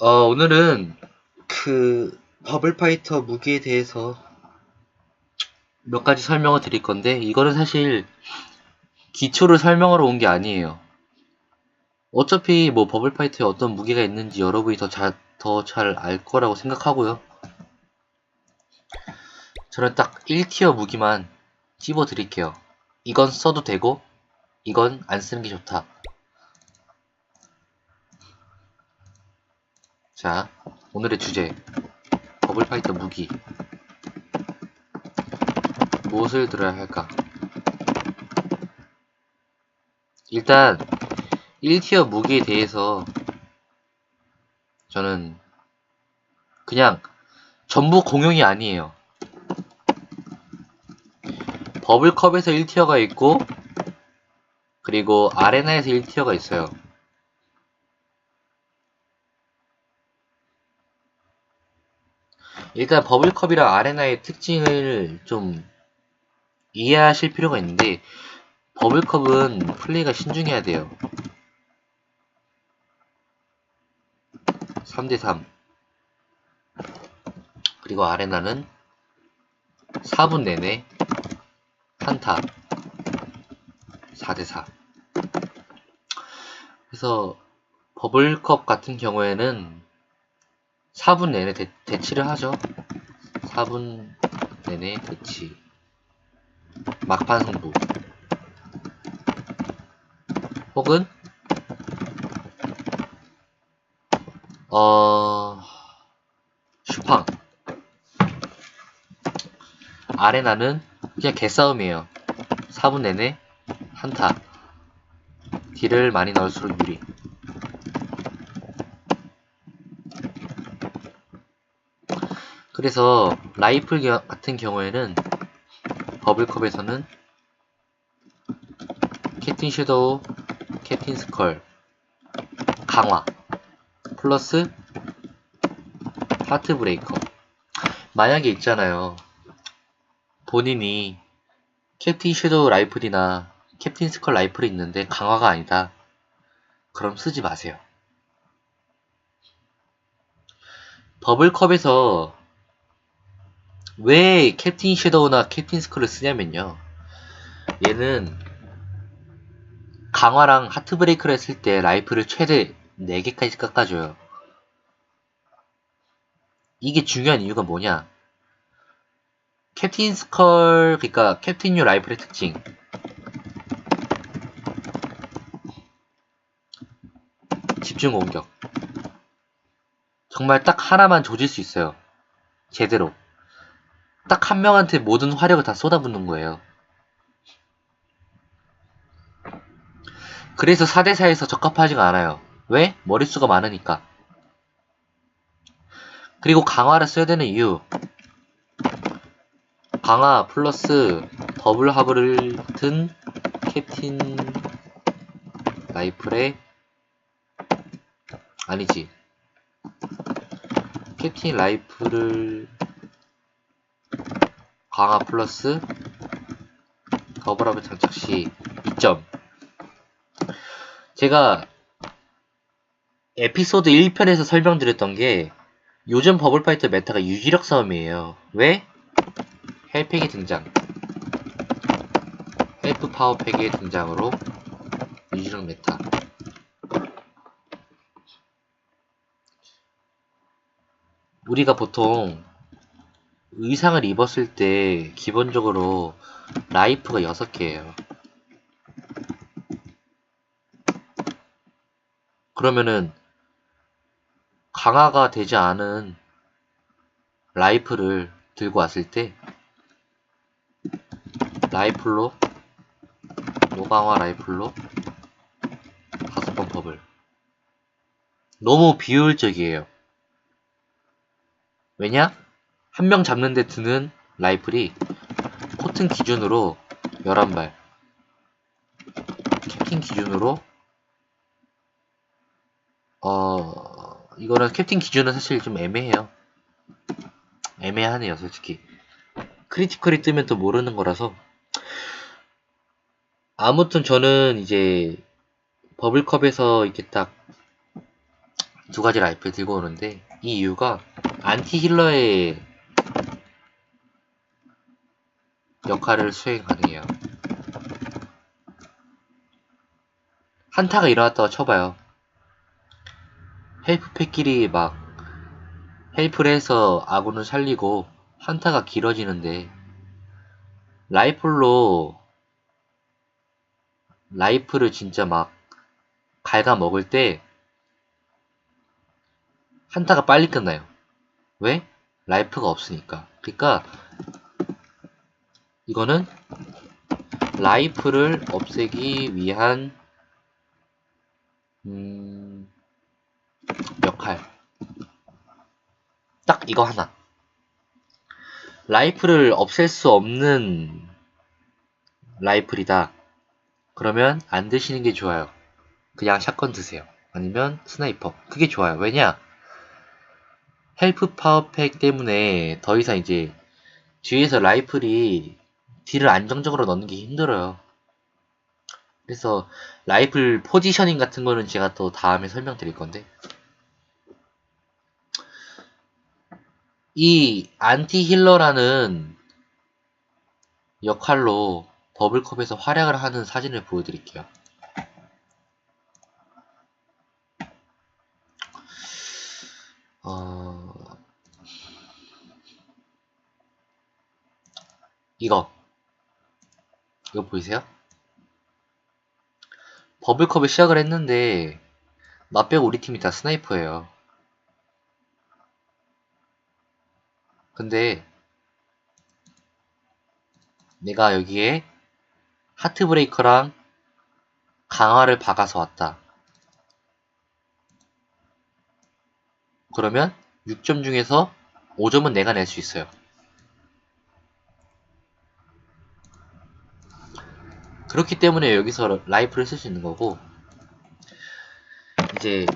어, 오늘은 그 버블파이터 무기에 대해서 몇 가지 설명을 드릴 건데 이거는 사실 기초를 설명하러 온 게 아니에요. 어차피 뭐 버블파이터에 어떤 무기가 있는지 여러분이 더 잘 더 잘 알 거라고 생각하고요. 저는 딱 1티어 무기만 찝어 드릴게요. 이건 써도 되고 이건 안 쓰는 게 좋다. 자, 오늘의 주제. 버블 파이터 무기. 무엇을 들어야 할까? 일단, 1티어 무기에 대해서 저는 그냥 전부 공용이 아니에요. 버블컵에서 1티어가 있고, 그리고 아레나에서 1티어가 있어요. 일단 버블컵이랑 아레나의 특징을 좀 이해하실 필요가 있는데 버블컵은 플레이가 신중해야 돼요. 3대3 그리고 아레나는 4분 내내 한타 4대4 그래서 버블컵 같은 경우에는 4분 내내 대, 대치를 하죠. 4분 내내 대치. 막판 승부. 혹은 어 슈팡 아레나는 그냥 개싸움이에요. 4분 내내 한타. 딜을 많이 넣을수록 유리. 그래서 라이플 같은 경우에는 버블컵에서는 캡틴 섀도우, 캡틴 스컬 강화 플러스 하트 브레이커. 만약에 있잖아요. 본인이 캡틴 섀도우 라이플이나 캡틴 스컬 라이플이 있는데 강화가 아니다. 그럼 쓰지 마세요. 버블컵에서 왜 캡틴 섀도우나 캡틴 스컬을 쓰냐면요. 얘는 강화랑 하트 브레이크를 했을 때 라이프를 최대 4개까지 깎아줘요. 이게 중요한 이유가 뭐냐? 캡틴 스컬, 그니까 캡틴 유 라이플의 특징. 집중 공격. 정말 딱 하나만 조질 수 있어요. 제대로. 딱 한 명한테 모든 화력을 다 쏟아붓는 거예요. 그래서 4대4에서 적합하지가 않아요. 왜? 머릿수가 많으니까. 그리고 강화를 써야 되는 이유. 강화 플러스 더블 하브를 든 캡틴 라이플의 아니지 캡틴 라이플을 강화 플러스 더블합을 장착 시 2점. 제가 에피소드 1편에서 설명드렸던 게 요즘 버블파이터 메타가 유지력 싸움이에요. 왜? 헬팩의 등장. 헬프 파워팩의 등장으로 유지력 메타. 우리가 보통 의상을 입었을 때 기본적으로 라이프가 6개예요. 그러면은 강화가 되지 않은 라이프를 들고 왔을 때 라이플로 노강화 라이플로 다섯 번 퍼블 너무 비효율적이에요. 왜냐? 한 명 잡는 데 드는 라이플이 코튼 기준으로 11발. 캡틴 기준으로 어 이거는 캡틴 기준은 사실 좀 애매해요. 애매하네요 솔직히. 크리티컬이 뜨면 또 모르는 거라서. 아무튼 저는 이제 버블컵에서 이렇게 딱 두 가지 라이플 들고 오는데 이 이유가 안티 힐러의 역할을 수행 가능해요. 한타가 일어났다고 쳐봐요. 헬프팩끼리 막 헬프를 해서 아군을 살리고 한타가 길어지는데 라이플로 라이프를 진짜 막 갉아 먹을 때 한타가 빨리 끝나요. 왜? 라이프가 없으니까. 그러니까 이거는 라이프를 없애기 위한 음, 역할. 딱 이거 하나. 라이프를 없앨 수 없는 라이플이다. 그러면 안 드시는 게 좋아요. 그냥 샷건 드세요. 아니면 스나이퍼. 그게 좋아요. 왜냐? 헬프 파워팩 때문에 더 이상 이제 뒤에서 라이플이 딜을 안정적으로 넣는 게 힘들어요. 그래서 라이플 포지셔닝 같은 거는 제가 또 다음에 설명드릴 건데 이 안티 힐러라는 역할로 버블컵에서 활약을 하는 사진을 보여드릴게요. 어... 이거 이거 보이세요? 버블컵을 시작을 했는데 나 빼고 우리 팀이 다 스나이퍼예요. 근데 내가 여기에 하트브레이커랑 강화를 박아서 왔다. 그러면 6점 중에서 5점은 내가 낼 수 있어요. 그렇기 때문에 여기서 라이프를 쓸 수 있는 거고 이제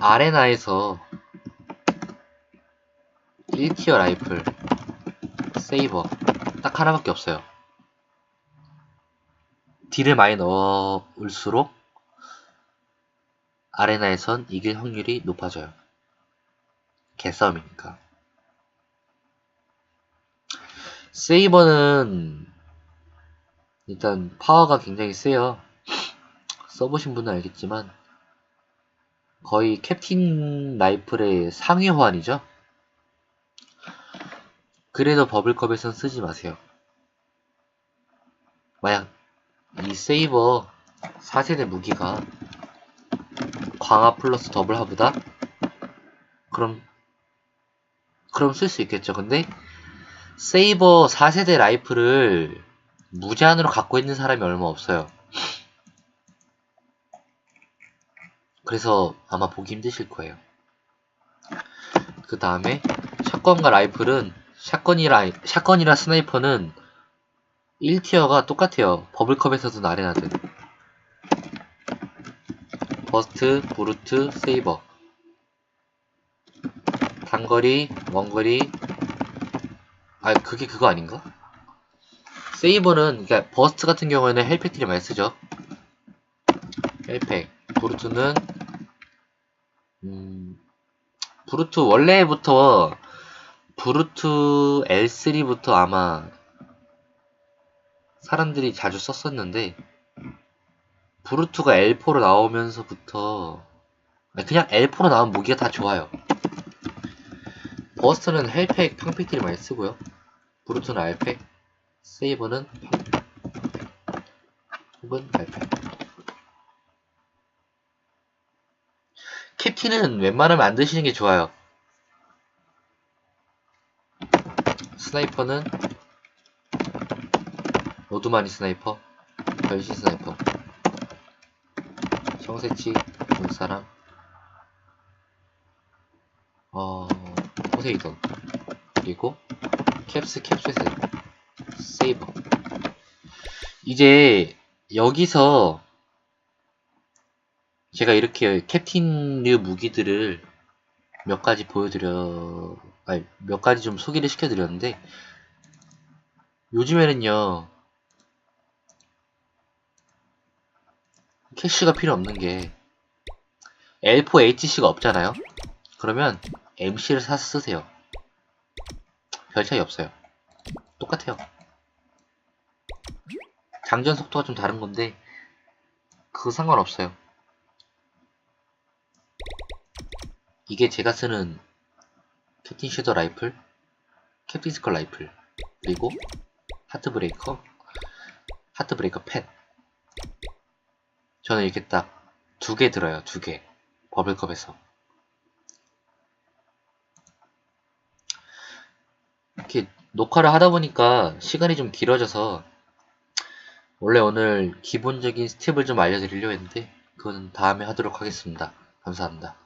아레나에서 1티어 라이플 세이버 딱 하나밖에 없어요. 딜을 많이 넣을수록 아레나에선 이길 확률이 높아져요. 개싸움이니까. 세이버는 일단 파워가 굉장히 세요. 써보신 분은 알겠지만 거의 캡틴 라이플의 상위 호환이죠. 그래도 버블컵에선 쓰지 마세요. 만약 이 세이버 4세대 무기가 광화 플러스 더블 하브다? 그럼 그럼 쓸 수 있겠죠. 근데 세이버 4세대 라이플을 무제한으로 갖고 있는 사람이 얼마 없어요. 그래서 아마 보기 힘드실 거예요. 그 다음에 샷건과 라이플은 샷건이라 샷건이랑 스나이퍼는 1티어가 똑같아요. 버블컵에서든 아레나든. 버스트, 브루트, 세이버. 단거리, 원거리. 아, 그게 그거 아닌가? 세이버는 그러니까 버스트 같은 경우에는 헬팩들이 많이 쓰죠. 헬팩. 브루트는 음, 브루트 원래부터 브루트 L3부터 아마 사람들이 자주 썼었는데 브루트가 L4로 나오면서부터 그냥 L4로 나온 무기가 다 좋아요. 버스트는 헬팩, 팡팩들이 많이 쓰고요. 브루트는 알팩, 세이버는 혹은 발표. 캡틴은 웬만하면 안 드시는 게 좋아요. 스나이퍼는 로드마니 스나이퍼, 변신 스나이퍼, 청새치 본 사람, 어, 포세이돈, 그리고 캡스 캡스에서 세이버. 이제 여기서 제가 이렇게 캡틴류 무기들을 몇 가지 보여드려, 아니, 몇 가지 좀 소개를 시켜드렸는데, 요즘에는요, 캐시가 필요 없는 게, L4HC가 없잖아요. 그러면 MC를 사서 쓰세요. 별 차이 없어요. 똑같아요. 장전 속도가 좀 다른 건데 그거 상관없어요. 이게 제가 쓰는 캡틴 섀도 라이플, 캡틴 스컬 라이플, 그리고 하트 브레이커, 하트 브레이커 팻. 저는 이렇게 딱 두 개 들어요, 두 개. 버블컵에서. 이렇게 녹화를 하다 보니까 시간이 좀 길어져서 원래 오늘 기본적인 스텝을 좀 알려드리려고 했는데 그건 다음에 하도록 하겠습니다. 감사합니다.